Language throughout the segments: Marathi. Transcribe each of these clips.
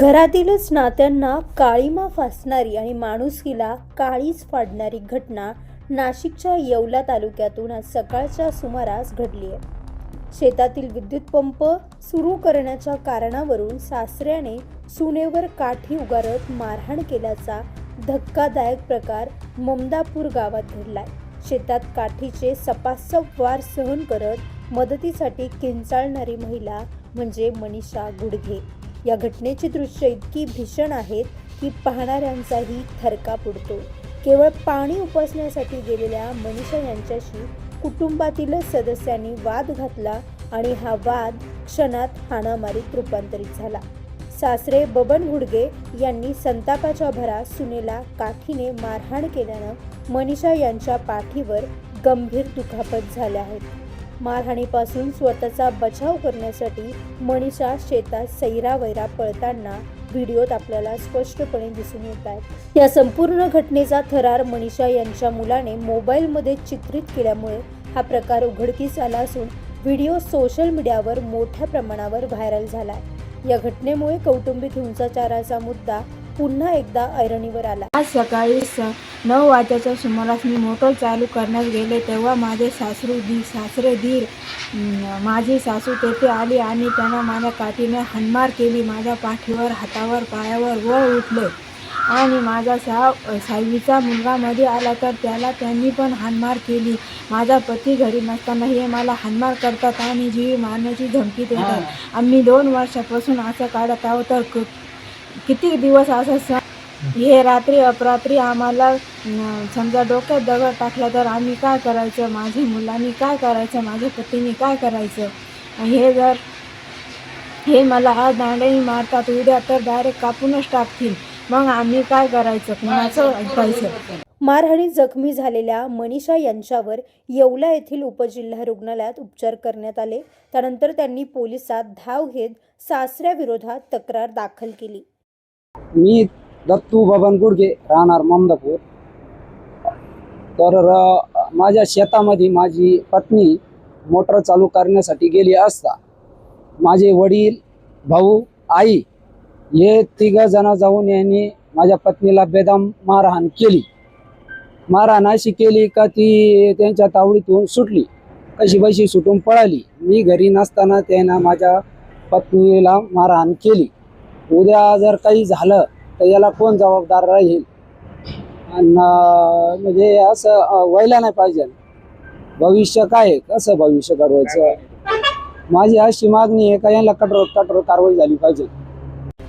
घरातीलच नात्यांना काळीमा फासणारी आणि माणुसकीला काळीच फाडणारी घटना नाशिकच्या येवला तालुक्यातून आज सकाळच्या सुमारास घडली आहे शेतातील विद्युत पंप सुरू करण्याच्या कारणावरून सासऱ्याने सुनेवर काठी उगारत मारहाण केल्याचा धक्कादायक प्रकार ममदापूर गावात घडलाय. शेतात काठीचे सपासप वार सहन करत मदतीसाठी किंचाळणारी महिला म्हणजे मनीषा गुडघे. या घटनेची दृश्य इतकी भीषण आहेत की पाहणाऱ्यांचाही थरका पुडतो. केवळ पाणी उपसण्यासाठी गेलेल्या मनीषा यांच्याशी कुटुंबातीलच सदस्यांनी वाद घातला आणि हा वाद क्षणात हाणामारीत रूपांतरित झाला. सासरे बबन घुडगे यांनी संतापाच्या भरात सुनेला काठीने मारहाण केल्यानं मनीषा यांच्या पाठीवर गंभीर दुखापत झाल्या आहेत. मारहाणीपासून स्वतःचा बचाव करण्यासाठी मनीषा शेतात सैरावैरा पळताना व्हिडिओत आपल्याला स्पष्टपणे दिसून येत आहेत. या संपूर्ण घटनेचा थरार मनीषा यांच्या मुलाने मोबाईलमध्ये चित्रित केल्यामुळे हा प्रकार उघडकीस आला असून व्हिडिओ सोशल मीडियावर मोठ्या प्रमाणावर व्हायरल झाला आहे या घटनेमुळे कौटुंबिक हिंसाचाराचा मुद्दा पुन्हा एकदा ऐरणीवर आला. आज सकाळी स नऊ वाजेच्या सुमारास मी मोटर चालू करण्यास गेले तेव्हा माझे सासरू दी सासरे दीर अं, माझी सासू तेथे आली आणि त्यानं माझ्या काठीने हाणमार केली. माझ्या पाठीवर हातावर पायावर वळ उठले आणि माझा सहा सहावीचा मुलगा मध्ये आला तर त्याला त्यांनी पण हाणमार केली. माझा पती घरी नसताना हे मला हाणमार करतात आणि जीवी मारण्याची धमकी देतात. आम्ही दोन वर्षापासून असं काढत आहोत तर क- किती दिवस असं स हे रात्री अपरात्री आम्हाला समजा डोक्यात दगड टाकला तर आम्ही काय करायचं? माझी मुलांनी काय करायचं? माझ्या पतीने काय करायचं? हे जर हे मला आज दांड्याने मारतात उद्या तर डायरेक्ट कापूनच टाकतील. मग आम्ही काय करायचं? कोणाचं ऐकायचं? मारहाणीत जखमी झालेल्या मनीषा यांच्यावर येवला येथील उपजिल्हा रुग्णालयात उपचार करण्यात आले. त्यानंतर त्यांनी पोलिसात धाव घेत सासऱ्याविरोधात तक्रार दाखल केली. मी दत्तू बबन गुडगे राहणार ममदापूर. तर माझ्या शेतामध्ये माझी पत्नी मोटर चालू करण्यासाठी गेली असता माझे वडील भाऊ आई हे तिघंजणं जाऊन यांनी माझ्या पत्नीला बेदम मारहाण केली. मारहाण अशी केली का ती त्यांच्या तावडीतून सुटली. कशी बशी सुटून पळाली. मी घरी नसताना त्यानं माझ्या पत्नीला मारहाण केली. उद्या जर काही झालं तर याला कोण जबाबदार राहील? आणि म्हणजे असं व्हायला नाही पाहिजे. भविष्य काय आहे? कसं भविष्य घडवायचं? माझी अशी मागणी आहे का याला कठोर कठोर कारवाई झाली पाहिजे.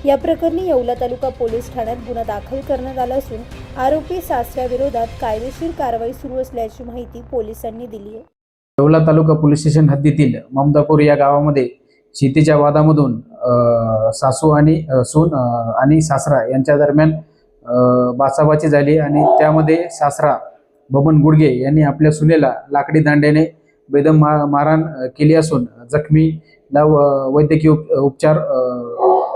या प्रकरणी येवला तालुका पोलीस ठाण्यात गुन्हा दाखल करण्यात आला असून आरोपी सासऱ्याविरोधात कायदेशीर कारवाई सुरू असल्याची माहिती पोलिसांनी दिली आहे. येवला तालुका पोलीस स्टेशन हद्दीतील ममदापूर या गावामध्ये शेतीच्या वादामधून सासू आणि सून आणि सासरा यांच्या दरम्यान बाचाबाची झाली आणि त्यामध्ये सासरा बबन गुडगे यांनी आपल्या सुनेला लाकडी दांड्याने बेदम मा मारहाण केली असून जखमीला वैद्यकीय उप उपचार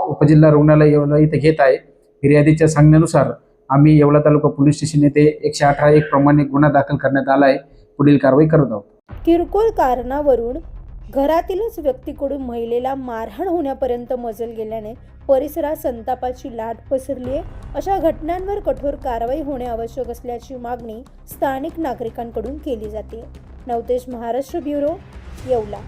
उपजिल्हा रुग्णालय येवला इथे घेत आहे. फिर्यादीच्या सांगण्यानुसार आम्ही येवला तालुका पोलीस स्टेशन येथे एकशे अठरा एक प्रमाणे गुन्हा दाखल करण्यात आला आहे. पुढील कारवाई करत आहोत. किरकोळ कारणावरून घरातीलच व्यक्तीकडून महिलेला मारहाण होण्यापर्यंत मजल गेल्याने परिसरात संतापाची लाट पसरली आहे. अशा घटनांवर कठोर कारवाई होणे आवश्यक असल्याची मागणी स्थानिक नागरिकांकडून केली जाते. नवतेश महाराष्ट्र ब्युरो येवला.